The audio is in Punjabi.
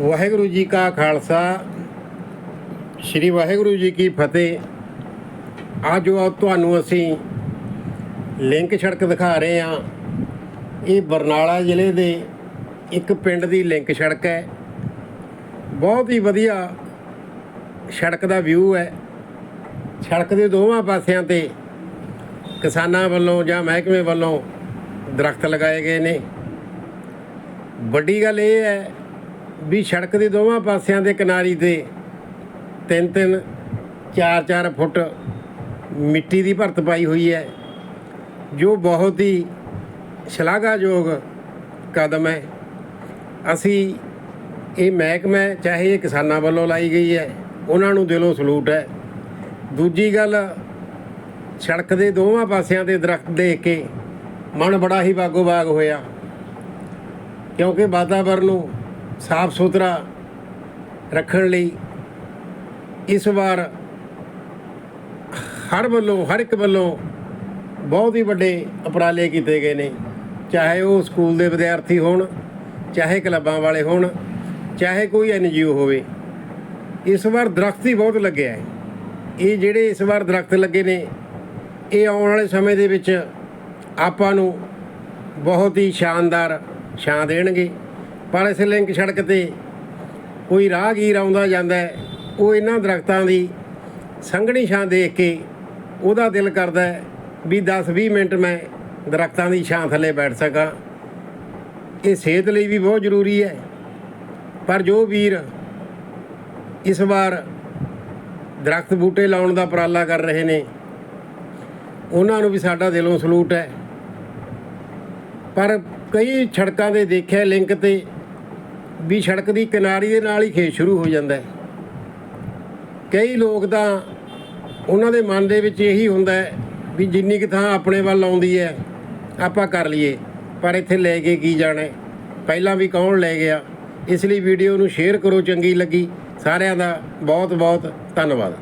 ਵਾਹਿਗੁਰੂ ਜੀ ਕਾ ਖਾਲਸਾ, ਸ੍ਰੀ ਵਾਹਿਗੁਰੂ ਜੀ ਕੀ ਫਤਿਹ। ਅੱਜ ਜੋ ਤੁਹਾਨੂੰ ਅਸੀਂ ਲਿੰਕ ਸੜਕ ਦਿਖਾ ਰਹੇ ਹਾਂ। ਇਹ ਬਰਨਾਲਾ ਜ਼ਿਲ੍ਹੇ ਦੇ ਇੱਕ ਪਿੰਡ ਦੀ ਲਿੰਕ ਸੜਕ ਹੈ। ਬਹੁਤ ਹੀ ਵਧੀਆ ਸੜਕ ਦਾ ਵਿਊ ਹੈ। ਸੜਕ ਦੇ ਦੋਵਾਂ ਪਾਸਿਆਂ ਤੇ ਕਿਸਾਨਾਂ ਵੱਲੋਂ ਜਾਂ ਮਹਿਕਮੇ ਵੱਲੋਂ ਦਰਖਤ ਲਗਾਏ ਗਏ ਨੇ। ਵੱਡੀ ਗੱਲ ਇਹ ਹੈ ਵੀ ਸੜਕ ਦੇ ਦੋਵਾਂ ਪਾਸਿਆਂ ਦੇ ਕਿਨਾਰੀ ਤੇ ਤਿੰਨ ਤਿੰਨ, ਚਾਰ ਚਾਰ ਫੁੱਟ ਮਿੱਟੀ ਦੀ ਭਰਤ ਪਾਈ ਹੋਈ ਹੈ, ਜੋ ਬਹੁਤ ਹੀ ਸ਼ਲਾਘਾਯੋਗ ਕਦਮ ਹੈ। ਅਸੀਂ ਇਹ ਮਹਿਕਮਾ, ਚਾਹੇ ਇਹ ਕਿਸਾਨਾਂ ਵੱਲੋਂ ਲਾਈ ਗਈ ਹੈ, ਉਹਨਾਂ ਨੂੰ ਦਿਲੋਂ ਸਲੂਟ ਹੈ। ਦੂਜੀ ਗੱਲ, ਸੜਕ ਦੇ ਦੋਵਾਂ ਪਾਸਿਆਂ ਤੇ ਦਰਖਤ ਦੇਖ ਕੇ ਮਨ ਬੜਾ ਹੀ ਬਾਗੋ ਬਾਗ ਹੋਇਆ, ਕਿਉਂਕਿ ਵਾਤਾਵਰਨ ਨੂੰ ਸਾਫ਼ ਸੁਥਰਾ ਰੱਖਣ ਲਈ ਇਸ ਵਾਰ ਹਰ ਵੱਲੋਂ, ਹਰ ਇੱਕ ਵੱਲੋਂ ਬਹੁਤ ਹੀ ਵੱਡੇ ਉਪਰਾਲੇ ਕੀਤੇ ਗਏ ਨੇ। ਚਾਹੇ ਉਹ ਸਕੂਲ ਦੇ ਵਿਦਿਆਰਥੀ ਹੋਣ, ਚਾਹੇ ਕਲੱਬਾਂ ਵਾਲੇ ਹੋਣ, ਚਾਹੇ ਕੋਈ ਐਨਜੀਓ ਹੋਵੇ। ਇਸ ਵਾਰ ਦਰਖਤ ਹੀ ਬਹੁਤ ਲੱਗਿਆ ਹੈ। ਇਹ ਜਿਹੜੇ ਇਸ ਵਾਰ ਦਰਖਤ ਲੱਗੇ ਨੇ, ਇਹ ਆਉਣ ਵਾਲੇ ਸਮੇਂ ਦੇ ਵਿੱਚ ਆਪਾਂ ਨੂੰ ਬਹੁਤ ਹੀ ਸ਼ਾਨਦਾਰ ਛਾਂ ਦੇਣਗੇ। ਪਰ ਇਸ ਲਿੰਕ ਸੜਕ ਤੇ ਕੋਈ ਰਾਹਗੀਰ ਆਉਂਦਾ ਜਾਂਦਾ ਉਹ ਇਹਨਾਂ ਦਰਖਤਾਂ ਦੀ ਸੰਘਣੀ ਛਾਂ ਦੇਖ ਕੇ ਉਹਦਾ ਦਿਲ ਕਰਦਾ ਵੀ 10-20 ਮਿੰਟ ਮੈਂ ਦਰਖਤਾਂ ਦੀ ਛਾਂ ਥੱਲੇ ਬੈਠ ਸਕਾਂ। ਇਹ ਸਿਹਤ ਲਈ ਵੀ ਬਹੁਤ ਜ਼ਰੂਰੀ ਹੈ। ਪਰ ਜੋ ਵੀਰ ਇਸ ਵਾਰ ਦਰਖਤ ਬੂਟੇ ਲਾਉਣ ਦਾ ਉਪਰਾਲਾ ਕਰ ਰਹੇ ਨੇ, ਉਹਨਾਂ ਨੂੰ ਵੀ ਸਾਡਾ ਦਿਲੋਂ ਸਲੂਟ ਹੈ। ਪਰ ਕਈ ਸੜਕਾਂ ਦੇ ਦੇਖਿਆ ਲਿੰਕ ਤੇ ਵੀ ਸੜਕ ਦੀ ਕਿਨਾਰੀ ਦੇ ਨਾਲ ਹੀ ਖੇਤ ਸ਼ੁਰੂ ਹੋ ਜਾਂਦਾ ਹੈ। ਕਈ ਲੋਕ ਤਾਂ ਉਹਨਾਂ ਦੇ ਮਨ ਦੇ ਵਿੱਚ ਇਹੀ ਹੁੰਦਾ ਹੈ ਵੀ ਜਿੰਨੀ ਕੁ ਥਾਂ ਆਪਣੇ ਵੱਲ ਆਉਂਦੀ ਹੈ, ਆਪਾਂ ਕਰ ਲਈਏ, ਪਰ ਇੱਥੇ ਲੈ ਕੇ ਕੀ ਜਾਣਾ ਪਹਿਲਾਂ ਵੀ ਕੌਣ ਲੈ ਗਿਆ? ਇਸ ਲਈ ਵੀਡੀਓ ਨੂੰ ਸ਼ੇਅਰ ਕਰੋ, ਚੰਗੀ ਲੱਗੀ। ਸਾਰਿਆਂ ਦਾ ਬਹੁਤ ਬਹੁਤ ਧੰਨਵਾਦ।